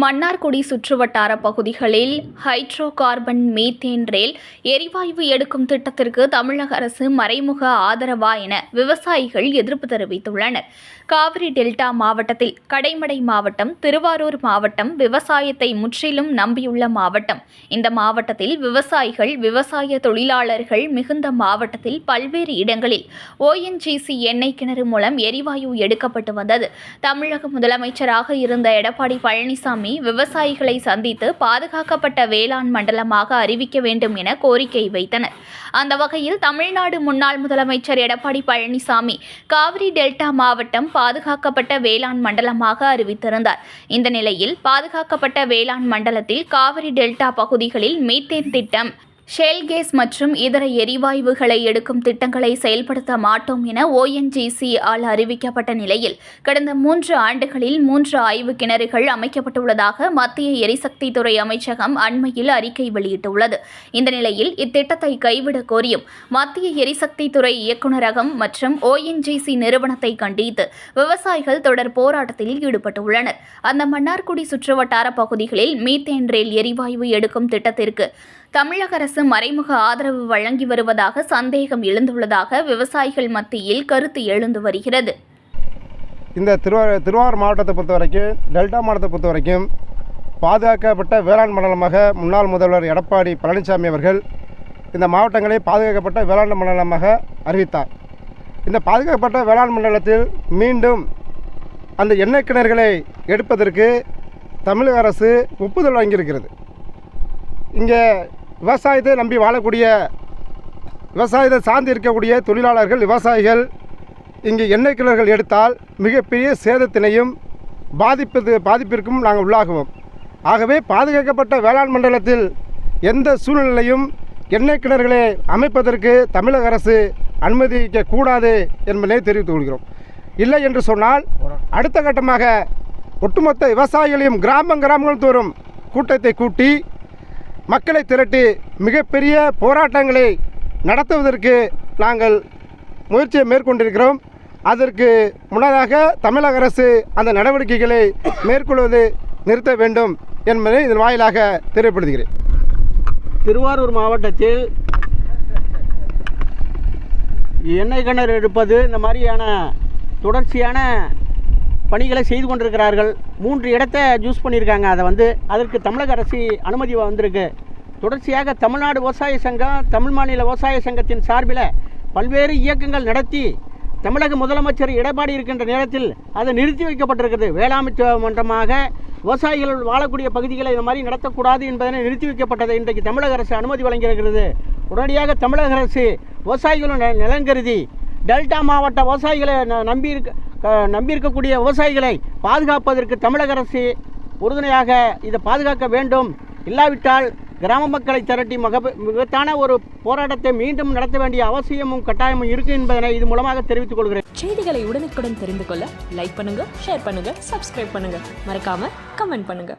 மன்னார்குடி சுற்றுவட்டார பகுதிகளில் hydro carbon methane ரேல் எரிவாயு எடுக்கும் திட்டத்திற்கு தமிழக அரசு மறைமுக ஆதரவா என விவசாயிகள் எதிர்ப்பு தெரிவித்துள்ளனர். காவிரி டெல்டா மாவட்டத்தில் கடைமடை மாவட்டம் திருவாரூர் மாவட்டம் விவசாயத்தை முற்றிலும் நம்பியுள்ள மாவட்டம். இந்த மாவட்டத்தில் விவசாயிகள் விவசாய தொழிலாளர்கள் மிகுந்த மாவட்டத்தில் பல்வேறு இடங்களில் ஓஎன்ஜிசி எண்ணெய் கிணறு மூலம் எரிவாயு எடுக்கப்பட்டு வந்தது. தமிழக முதலமைச்சராக இருந்த எடப்பாடி பழனிசாமி விவசாயிகளை சந்தித்து பாதுகாக்கப்பட்ட வேளாண் மண்டலமாக அறிவிக்க வேண்டும் என கோரிக்கை வைத்தனர். அந்த வகையில் தமிழ்நாடு முன்னாள் முதலமைச்சர் எடப்பாடி பழனிசாமி காவிரி டெல்டா மாவட்டம் பாதுகாக்கப்பட்ட வேளாண் மண்டலமாக அறிவித்திருந்தார். இந்த நிலையில் பாதுகாக்கப்பட்ட வேளாண் மண்டலத்தில் காவிரி டெல்டா பகுதிகளில் மீத்தேன் திட்டம் ஷெல் கேஸ் மற்றும் இதர எரிவாயுகளை எடுக்கும் திட்டங்களை செயல்படுத்த மாட்டோம் என ஓஎன்ஜிசி ஆல் அறிவிக்கப்பட்ட நிலையில் கடந்த மூன்று ஆண்டுகளில் மூன்று ஆய்வு கிணறுகள் அமைக்கப்பட்டுள்ளதாக மத்திய எரிசக்தி துறை அமைச்சகம் அண்மையில் அறிக்கை வெளியிட்டுள்ளது. இந்த நிலையில் இத்திட்டத்தை கைவிடக் கோரியும் மத்திய எரிசக்தி துறை இயக்குநரகம் மற்றும் ஓஎன்ஜிசி நிறுவனத்தை கண்டித்து விவசாயிகள் தொடர் போராட்டத்தில் ஈடுபட்டுள்ளனர். அந்த மன்னார்குடி சுற்றுவட்டார பகுதிகளில் மீத்தேன் ரேல் எரிவாயு எடுக்கும் திட்டத்திற்கு தமிழக அரசு மறைமுக ஆதரவு வழங்கி வருவதாக சந்தேகம் எழுந்துள்ளதாக விவசாயிகள் மத்தியில் கருத்து எழுந்து வருகிறது. இந்த திருவா திருவாரூர் மாவட்டத்தை பொறுத்த வரைக்கும் டெல்டா மாவட்டத்தை பொறுத்த வரைக்கும் பாதுகாக்கப்பட்ட வேளாண் மண்டலமாக முன்னாள் முதல்வர் எடப்பாடி பழனிசாமி அவர்கள் இந்த மாவட்டங்களை பாதுகாக்கப்பட்ட வேளாண் மண்டலமாக அறிவித்தார். இந்த பாதுகாக்கப்பட்ட வேளாண் மண்டலத்தில் மீண்டும் அந்த எண்ணெய் கிணறுகளை எடுப்பதற்கு தமிழக அரசு ஒப்புதல் வழங்கியிருக்கிறது. இங்கே விவசாயத்தை நம்பி வாழக்கூடிய விவசாயத்தை சார்ந்து இருக்கக்கூடிய தொழிலாளர்கள் விவசாயிகள் இங்கு எண்ணெய் கிணறுகள் எடுத்தால் மிகப்பெரிய சேதத்தினையும் பாதிப்பது பாதிப்பிற்கும் நாங்கள் உள்ளாகுவோம். ஆகவே பாதுகாக்கப்பட்ட வேளாண் மண்டலத்தில் எந்த சூழ்நிலையும் எண்ணெய் கிணறுகளை அமைப்பதற்கு தமிழக அரசு அனுமதிக்க கூடாது என்பதை தெரிவித்துக் கொள்கிறோம். இல்லை என்று சொன்னால் அடுத்த கட்டமாக ஒட்டுமொத்த விவசாயிகளையும் கிராமம் கிராமங்கள் தோறும் கூட்டத்தை கூட்டி மக்களை திரட்டி மிகப்பெரிய போராட்டங்களை நடத்துவதற்கு நாங்கள் முயற்சியை மேற்கொண்டிருக்கிறோம். அதற்கு முன்னதாக தமிழக அரசு அந்த நடவடிக்கைகளை மேற்கொள்வது நிறுத்த வேண்டும் என்பதை இதன் வாயிலாக தெரியப்படுத்துகிறேன். திருவாரூர் மாவட்டத்தில் எண்ணெய் கிணறு எடுப்பது இந்த மாதிரியான தொடர்ச்சியான பணிகளை செய்து கொண்டிருக்கிறார்கள். மூன்று இடத்தை ஜூஸ் பண்ணியிருக்காங்க. அதை வந்து அதற்கு தமிழக அரசு அனுமதி வந்திருக்கு. தொடர்ச்சியாக தமிழ்நாடு விவசாய சங்கம் தமிழ் மாநில விவசாய சங்கத்தின் சார்பில் பல்வேறு இயக்கங்கள் நடத்தி தமிழக முதலமைச்சர் எடப்பாடி இருக்கின்ற நேரத்தில் அது நிறுத்தி வைக்கப்பட்டிருக்கிறது. வேளாண்மை மன்றமாக விவசாயிகள் வாழக்கூடிய பகுதிகளை இந்த மாதிரி நடத்தக்கூடாது என்பதனை நிறுத்தி வைக்கப்பட்டதை இன்றைக்கு தமிழக அரசு அனுமதி வழங்கியிருக்கிறது. உடனடியாக தமிழக அரசு விவசாயிகளும் ந- டெல்டா மாவட்ட விவசாயிகளை ந- நம்பி இருக்க நம்பியிருக்கக்கூடிய நம்பி இருக்கக்கூடிய விவசாயிகளை பாதுகாப்பதற்கு தமிழக அரசு உறுதுணையாக இதை பாதுகாக்க வேண்டும். இல்லாவிட்டால் கிராம மக்களை திரட்டி மக மிகத்தான ஒரு போராட்டத்தை மீண்டும் நடத்த வேண்டிய அவசியமும் கட்டாயமும் இருக்கு என்பதனை இது மூலமாக தெரிவித்துக் கொள்கிறேன். செய்திகளை உடனுக்குடன் தெரிந்து கொள்ள லைக் பண்ணுங்க ஷேர் பண்ணுங்க சப்ஸ்கிரைப் பண்ணுங்க. மறக்காம கமெண்ட் பண்ணுங்க.